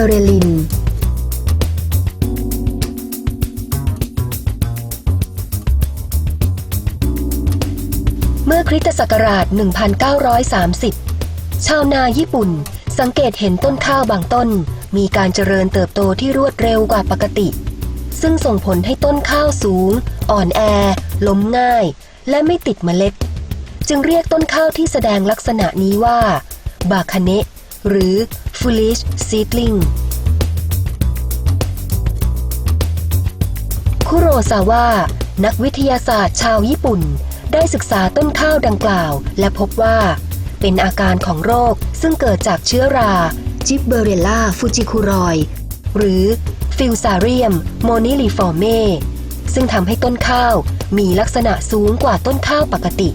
เบอเรลิน เมื่อคริสตศักราช 1930 ชาวนาญี่ปุ่นสังเกตเห็นต้นข้าวบางต้น มีการเจริญเติบโตที่รวดเร็วกว่าปกติ ซึ่งส่งผลให้ต้นข้าวสูง อ่อนแอ ล้มง่าย และไม่ติดเมล็ด จึงเรียกต้นข้าวที่แสดงลักษณะนี้ว่า บาคาเนะหรือ foolish seedling คุโรซาวะนักวิทยาศาสตร์ชาวญี่ปุ่น ได้ศึกษาต้นข้าวดังกล่าว และพบว่า เป็นอาการของโรคซึ่งเกิดจากเชื้อราจิบเบเรล่าฟูจิคุรอย หรือฟิลซาเรียมโมนิลิฟอร์เมซึ่งทำให้ต้นข้าวมีลักษณะสูงกว่าต้นข้าวปกติ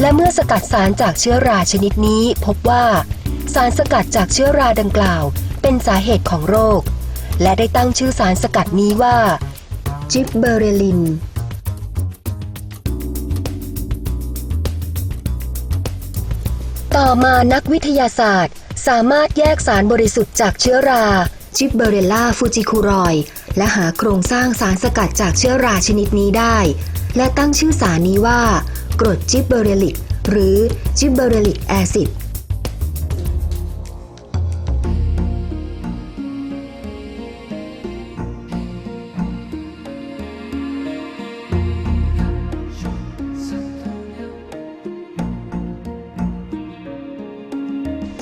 และเมื่อสกัดสารจากเชื้อราชนิดนี้พบว่า สารสกัดจากเชื้อราดังกล่าว เป็นสาเหตุของโรค และได้ตั้งชื่อสารสกัดนี้ว่าจิบเบอเรลินต่อมานักวิทยาศาสตร์ สามารถแยกสารบริสุทธิ์จากเชื้อราจิบเบเรล่าฟูจิคูรอย และหาโครงสร้างสารสกัดจากเชื้อราชนิดนี้ได้ และตั้งชื่อสารนี้ว่า กรดจิบเบเรลิก หรือจิบเบเรลิกแอซิดจ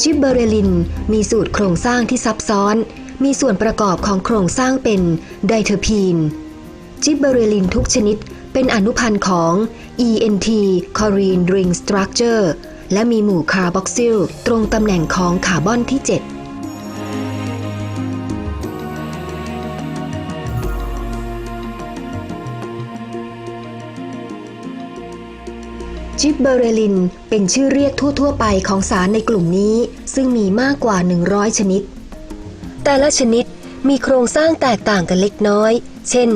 ิบเบอเรลินมีสูตรโครงสร้างที่ซับซ้อน มีส่วนประกอบของโครงสร้างเป็นไดเทอร์พีน จิบเบอเรลินทุกชนิด เป็นอนุพันธ์ของ ENT choline ring structure และมีหมู่คาร์บอกซิลตรงตำแหน่งของคาร์บอนที่ 7จิบเบอเรลินเป็นชื่อเรียกทั่ว ๆ ไปของสารในกลุ่มนี้ ซึ่งมีมากกว่า 100 ชนิด แต่ละชนิดมีโครงสร้างแตกต่างกันเล็กน้อย เช่น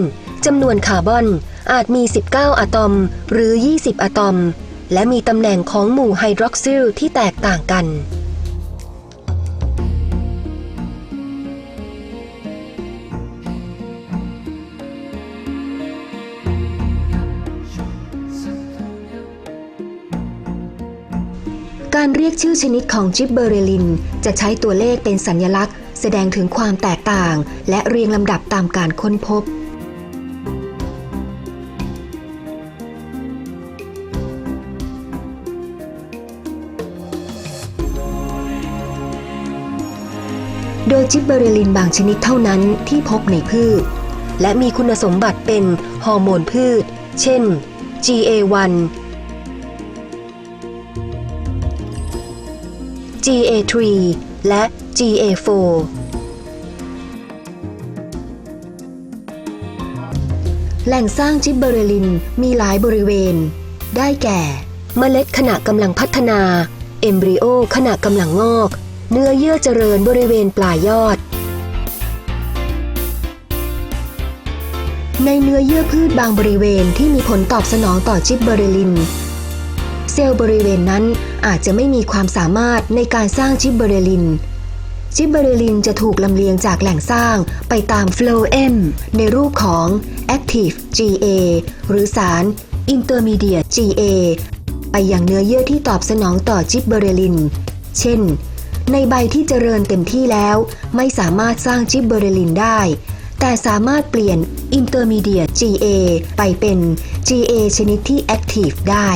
จำนวนคาร์บอน อาจมี 19 อะตอม หรือ 20 อะตอม และมีตำแหน่งของหมู่ไฮดรอกซิลที่แตกต่างกัน การเรียกชื่อชนิดของจิบเบอร์เรลิน จะใช้ตัวเลขเป็นสัญลักษณ์ แสดงถึงความแตกต่าง และเรียงลำดับตามการค้นพบ โดยจิบเบอเรลินบางชนิดเท่านั้นที่พบในพืช และมีคุณสมบัติเป็นฮอร์โมนพืช เช่น GA1 GA3 และ GA4 แหล่งสร้างจิบเบอเรลินมีหลายบริเวณ ได้แก่ เมล็ดขณะกำลังพัฒนา เอมบริโอขณะกำลังงอก เนื้อเยื่อเจริญบริเวณปลายยอด ในเนื้อเยื่อพืชบางบริเวณที่มีผลตอบสนองต่อจิบเบอเรลิน เซลล์บริเวณนั้นอาจจะไม่มีความสามารถในการสร้างจิบเบอเรลิน จิบเบอเรลินจะถูกลำเลียงจากแหล่งสร้างไปตาม flow M ในรูปของ active GA หรือสาร intermediate GA ไปยังเนื้อเยื่อที่ตอบสนองต่อจิบเบอเรลิน เช่น ในใบที่เจริญเต็มที่แล้ว ไม่สามารถสร้างจิบเบอเรลินได้ แต่สามารถเปลี่ยน intermediate GA ไปเป็น GA ชนิดที่ active ได้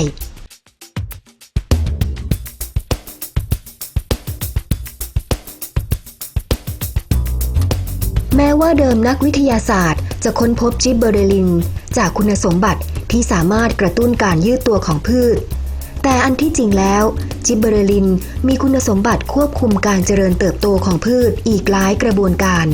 แม้ว่าเดิมนักวิทยาศาสตร์ จะค้นพบจิบเบอเรลิน จากคุณสมบัติที่สามารถกระตุ้นการยืดตัวของพืช แต่อันที่จริงแล้ว จิบเบอเรลินมีคุณสมบัติควบคุมการเจริญเติบโตของพืชอีกหลายกระบวนการ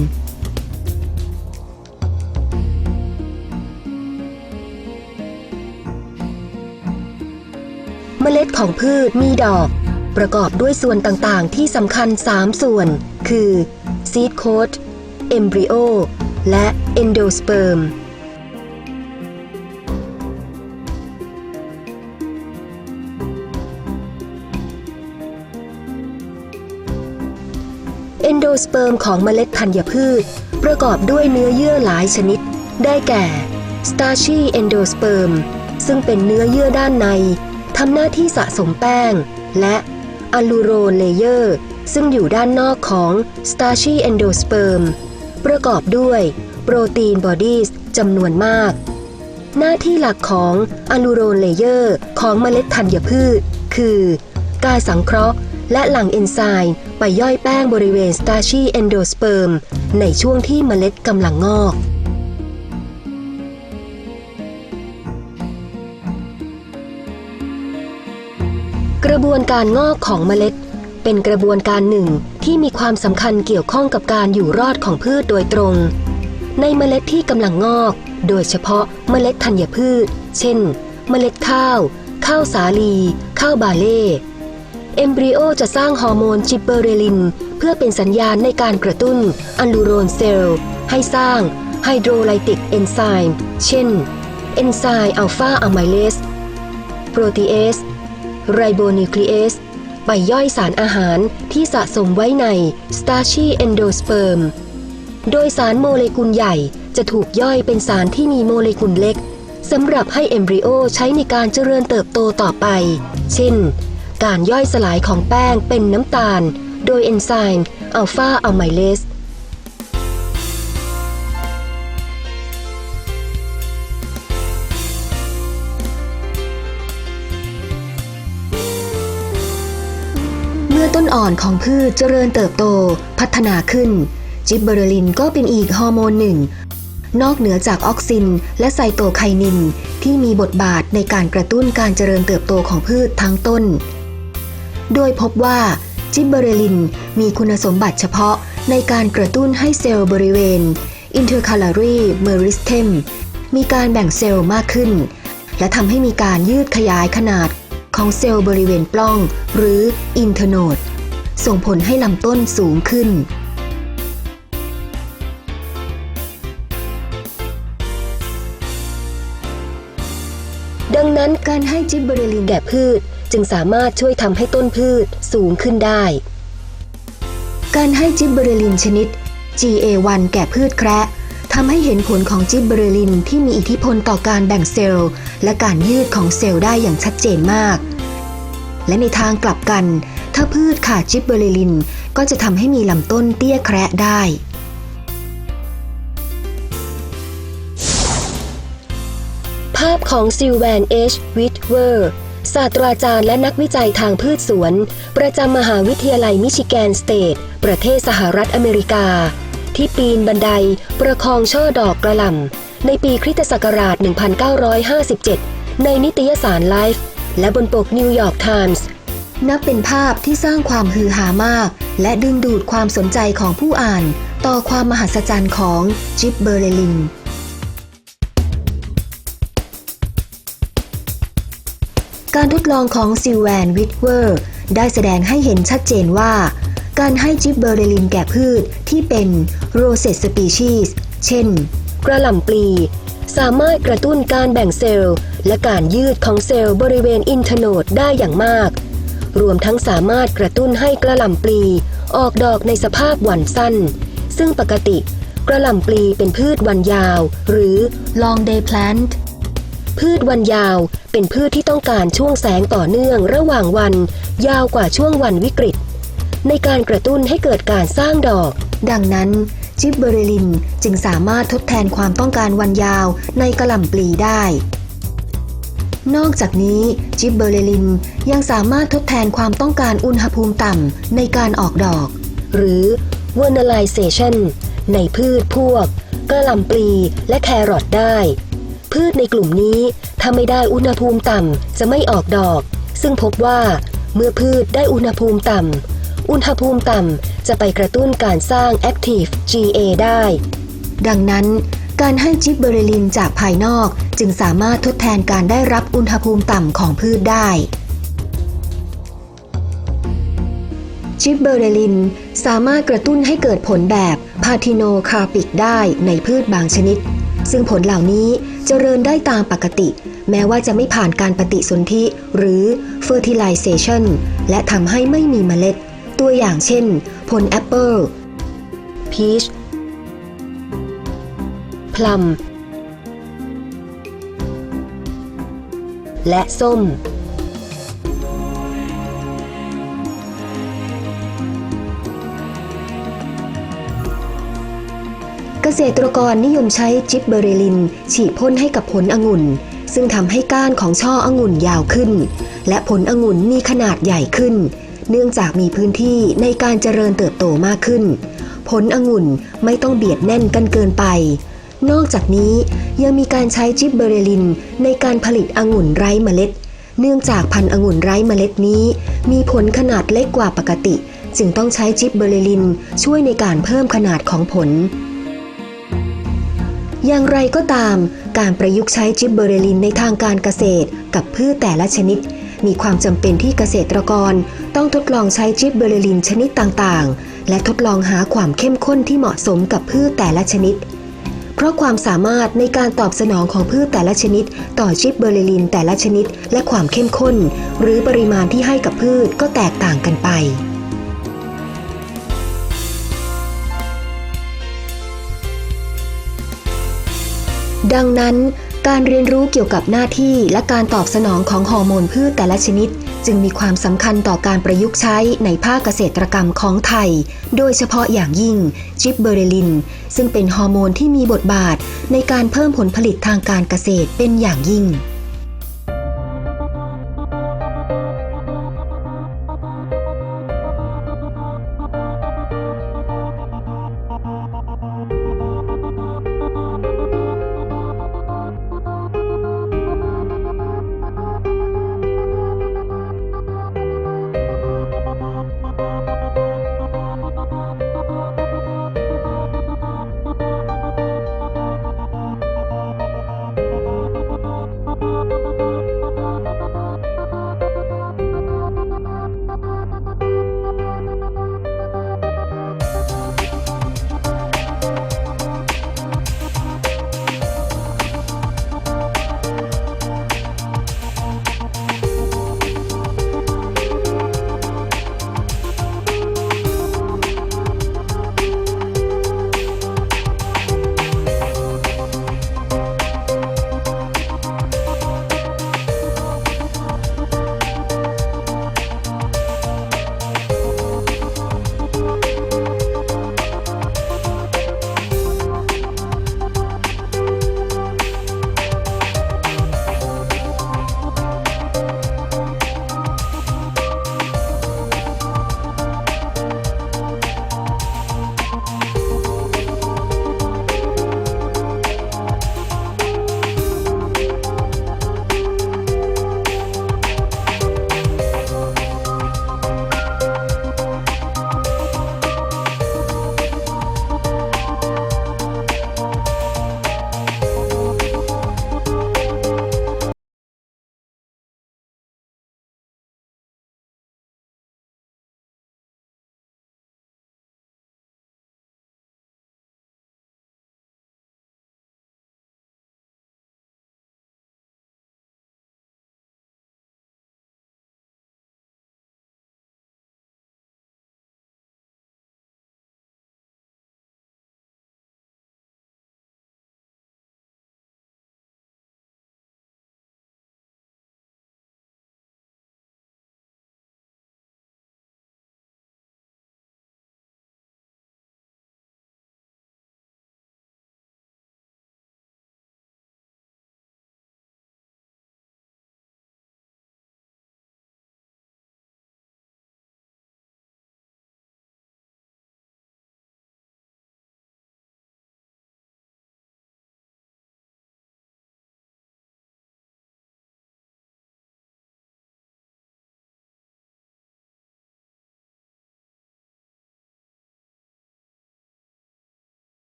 เมล็ดของพืชมีดอก ประกอบด้วยส่วนต่างๆ ที่สำคัญ 3 ส่วน คือ seed coat embryo และ–เอนโดสเปิร์ม ของเมล็ดธัญพืช ประกอบด้วยเนื้อเยื่อหลายชนิด ได้แก่ starchy endosperm ซึ่งเป็นเนื้อเยื่อด้านในทำหน้าที่สะสมแป้ง และอะลูโรเลเยอร์ซึ่งอยู่ด้านนอกของ starchy endosperm ประกอบด้วยโปรตีนบอดีสจำนวนมาก หน้าที่หลักของอะลูโรเลเยอร์ของเมล็ดธัญพืช คือ การสังเคราะห์ และหลั่งเอนไซม์ไปย่อยแป้งบริเวณ starchy endosperm ในช่วงที่เมล็ดกำลังงอก กระบวนการงอกของเมล็ด เป็นกระบวนการหนึ่งที่มีความสำคัญเกี่ยวข้องกับการอยู่รอดของพืชโดยตรง ในเมล็ดที่กำลังงอก โดยเฉพาะเมล็ดธัญพืช เช่น เมล็ดข้าว ข้าวสาลี ข้าวบาเล่ เอมบริโอจะสร้างฮอร์โมนจิบเบอร์เรลิน เพื่อเป็นสัญญาณในการกระตุ้นอะลูโรนเซลล์ ให้สร้างไฮโดรไลติกเอนไซม์เช่น เอนไซม์อัลฟาอะไมเลสโปรตีเอสไรโบนิวคลีเอสไปย่อยสารอาหารที่สะสมไว้ใน starchy endosperm โดยสารโมเลกุลใหญ่จะถูกย่อยเป็นสารที่มีโมเลกุลเล็กสำหรับให้เอมบริโอใช้ในการเจริญเติบโตต่อไป เช่น การย่อยสลายของแป้งเป็นน้ำตาล โดยเอนไซม์อัลฟาอะไมเลสเมื่อต้นอ่อนของพืชเจริญเติบโตพัฒนาขึ้น จิบเบอร์ลินก็เป็นอีกฮอร์โมนหนึ่ง นอกเหนือจากออกซิน และไซโตไคนินที่มีบทบาทในการกระตุ้นการเจริญเติบโตของพืชทั้งต้น โดยพบว่าจิบเบอร์ลินมีคุณสมบัติเฉพาะในการกระตุ้นให้เซลล์บริเวณ intercalary meristem มีการแบ่งเซลล์มากขึ้น และทำให้มีการยืดขยายขนาดของเซลล์บริเวณปล้อง หรืออินเทอร์โนดส่งผลให้ลำต้นสูงขึ้นดังนั้นการให้จิบเบอเรลินแก่พืช จึงสามารถช่วยทำให้ต้นพืชสูงขึ้นได้ การให้จิบเบอเรลินชนิด GA1 แก่พืชแคระทำให้เห็นผลของจิบเบอเรลินที่มีอิทธิพลต่อการแบ่งเซลล์ และการยืดของเซลล์ได้อย่างชัดเจนมาก และในทางกลับกัน ถ้าพืชขาดจิบเบอเรลิน ก็จะทำให้มีลำต้นเตี้ยแคระได้ภาพของซิลแวนเอชวิทเวอร์ ศาสตราจารย์และนักวิจัยทางพืชสวน ประจำมหาวิทยาลัยมิชิแกนสเตท ประเทศสหรัฐอเมริกา ที่ปีนบันไดประคองช่อดอกกระหล่ำในปีคริสตศักราช 1957 ในนิตยสาร Life และบนปกนิวยอร์กไทมส์นับเป็นภาพที่สร้างความฮือฮามาก และดึงดูดความสนใจของผู้อ่าน ต่อความมหัศจรรย์ของจิบเบอร์เลลิน การทดลองของซิลแวนวิทเวอร์ ได้แสดงให้เห็นชัดเจนว่า การให้จิบเบอร์เรลินแก่พืชที่เป็นโรเซตสปีชีส์เช่น กระหล่ำปลี สามารถกระตุ้นการแบ่งเซลล์ และการยืดของเซลล์บริเวณอินเทอร์โนดได้อย่างมาก รวมทั้งสามารถกระตุ้นให้กระหล่ำปลี ออกดอกในสภาพหวันสั้น ซึ่งปกติกระหล่ำปลีเป็นพืชวันยาว หรือ long day plant พืชวันยาว เป็นพืชที่ต้องการช่วงแสงต่อเนื่องระหว่างวัน ยาวกว่าช่วงวันวิกฤต ในการกระตุ้นให้เกิดการสร้างดอก ดังนั้นจิบเบอเรลินจึงสามารถทดแทนความต้องการวันยาวในกระหล่ำปลีได้ นอกจากนี้จิบเบอเรลินยังสามารถทดแทนความต้องการอุณหภูมิต่ำในการออกดอก หรือ vernalization ในพืชพวกกระหล่ำปลีและแครอทได้ พืชในกลุ่มนี้ ถ้าไม่ได้อุณหภูมิต่ำจะไม่ออกดอก ซึ่งพบว่าเมื่อพืชได้อุณหภูมิต่ำ อุณหภูมิต่ำจะไปกระตุ้นการสร้าง Active GA ได้ ดังนั้น การให้จิบเบอเรลินจากภายนอกจึงสามารถทดแทนการได้รับอุณหภูมิต่ำของพืชได้จิบเบอเรลินสามารถกระตุ้นให้เกิดผลแบบพาทิโนคาปิกได้ในพืชบางชนิด ซึ่งผลเหล่านี้เจริญได้ตามปกติ แม้ว่าจะไม่ผ่านการปฏิสนธิหรือ fertilization และทำให้ไม่มีเมล็ด ตัวอย่างเช่น ผลแอปเปิลพีชพลัมและส้ม ษตรกรนิยมใช้จิบเบอเรลิน ฉีดพ่นให้กับผลองุ่น ซึ่งทำให้ก้านของช่อองุ่นยาวขึ้น และผลองุ่นมีขนาดใหญ่ขึ้น เนื่องจากมีพื้นที่ในการเจริญเติบโตมากขึ้น ผลองุ่นไม่ต้องเบียดแน่นกันเกินไป นอกจากนี้ยังมีการใช้จิบเบอเรลิน ในการผลิตองุ่นไร้เมล็ด เนื่องจากพันธุ์องุ่นไร้เมล็ดนี้ มีผลขนาดเล็กกว่าปกติ จึงต้องใช้จิบเบอเรลิน ช่วยในการเพิ่มขนาดของผล อย่างไรก็ตาม การประยุกต์ใช้จิบเบอเรลินในทางการเกษตร กับพืชแต่ละชนิด มีความจำเป็นที่เกษตรกร ต้องทดลองใช้จิบเบอเรลินชนิดต่างๆ และทดลองหาความเข้มข้นที่เหมาะสมกับพืชแต่ละชนิด เพราะความสามารถในการตอบสนองของพืชแต่ละชนิด ต่อจิบเบอเรลินแต่ละชนิด และความเข้มข้น หรือปริมาณที่ให้กับพืชก็แตกต่างกันไป ดังนั้น การเรียนรู้เกี่ยวกับหน้าที่และการตอบสนองของฮอร์โมนพืชแต่ละชนิด จึงมีความสำคัญต่อการประยุกต์ใช้ในภาคเกษตรกรรมของไทย โดยเฉพาะอย่างยิ่งจิบเบอร์ลิน ซึ่งเป็นฮอร์โมนที่มีบทบาทในการเพิ่มผลผลิตทางการเกษตรเป็นอย่างยิ่ง